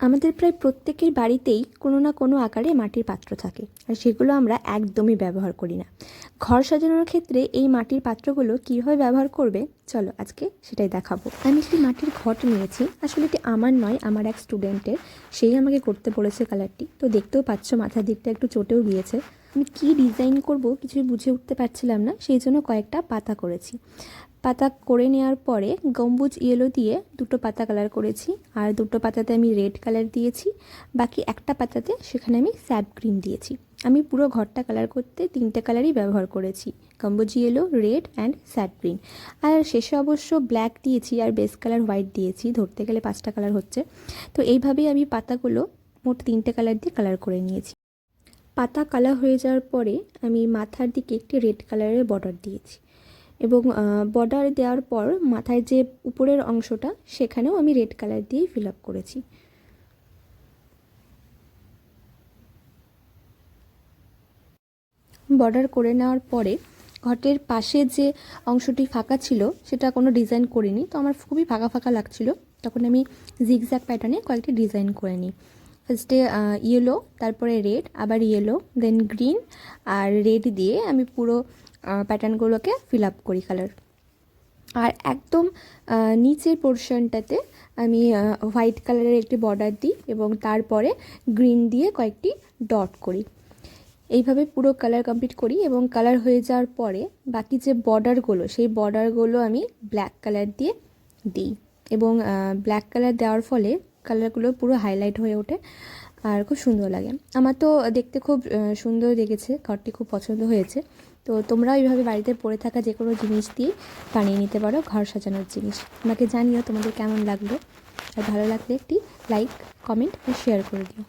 আমাদের প্রায় প্রত্যেকের বাড়িতেই কোনো না কোনো আকারে মাটির পাত্র থাকে, আর সেগুলো আমরা একদমই ব্যবহার করি না। ঘর সাজানোর ক্ষেত্রে এই মাটির পাত্রগুলো কীভাবে ব্যবহার করবে? চলো আজকে সেটাই দেখাবো। আমি একটি মাটির ঘট নিয়েছি, আসলে এটি আমার নয়, আমার এক স্টুডেন্টের। সেই আমাকে করতে বলেছে কালারটি। তো দেখতেও পাচ্ছ, মাথার দিকটা একটু চটেও গিয়েছে। আমি কী ডিজাইন করব কিছুই বুঝে উঠতে পারছিলাম না, সেই জন্য কয়েকটা পাতা করেছি। পাতা করে নেওয়ার পরে গম্বুজ ইয়েলো দিয়ে দুটো পাতা কালার করেছি। আর দুটো পাতাতে আমি রেড কালার দিয়েছি। বাকি একটা পাতাতে সেখানে আমি স্যাপ গ্রিন দিয়েছি। আমি পুরো ঘরটা কালার করতে তিনটে কালারই ব্যবহার করেছি। গম্বুজ yellow red and sap green আর শেষে অবশ্য ব্ল্যাক দিয়েছি আর বেস কালার হোয়াইট দিয়েছি। ধরতে গেলে পাঁচটা কালার হচ্ছে। তো এইভাবেই আমি পাতাগুলো মোট তিনটে কালার দিয়ে কালার করে নিয়েছি। পাতা কালার হয়ে যাওয়ার পরে আমি মাথার দিকে একটি রেড কালারের বর্ডার দিয়েছি। এবং বর্ডার দেওয়ার পর মাথায় যে উপরের অংশটা সেখানেও আমি রেড কালার দিয়ে ফিল আপ করেছি। বর্ডার করে নেওয়ার পরে ঘটের পাশে যে অংশটি ফাঁকা ছিল সেটা কোনো ডিজাইন করিনি, তো আমার খুবই ফাঁকা ফাঁকা লাগছিল। তখন আমি জিগজ্যাগ প্যাটার্নে কয়েকটি ডিজাইন করে নিই। ফার্স্টে ইয়েলো তারপরে রেড আবার ইয়েলো দেন গ্রিন আর রেড দিয়ে আমি পুরো প্যাটার্নগুলোকে ফিল আপ করি কালার আর একদম নিচের পোর্শনটাতে আমি হোয়াইট কালারের একটি বর্ডার দিই এবং তারপরে গ্রিন দিয়ে কয়েকটি ডট করি। এইভাবে পুরো কালার কমপ্লিট করি এবং কালার হয়ে যাওয়ার পরে বাকি যে বর্ডারগুলো সেই বর্ডারগুলো আমি ব্ল্যাক কালার দিয়ে দিই। এবং ব্ল্যাক কালার দেওয়ার ফলে কালারগুলো পুরো হাইলাইট হয়ে ওঠে। আর খুব সুন্দর লাগে। আমার তো দেখতে খুব সুন্দর লেগেছে, ঘরটি খুব পছন্দ হয়েছে। তো তোমরাও এইভাবে বাড়িতে পড়ে থাকা যে কোনো জিনিস দিয়ে বানিয়ে নিতে পারো, ঘর সাজানোর জিনিস। আমাকে জানিও তোমাদের কেমন লাগল। আর ভালো লাগলে একটি লাইক কমেন্ট আর শেয়ার করে দিও।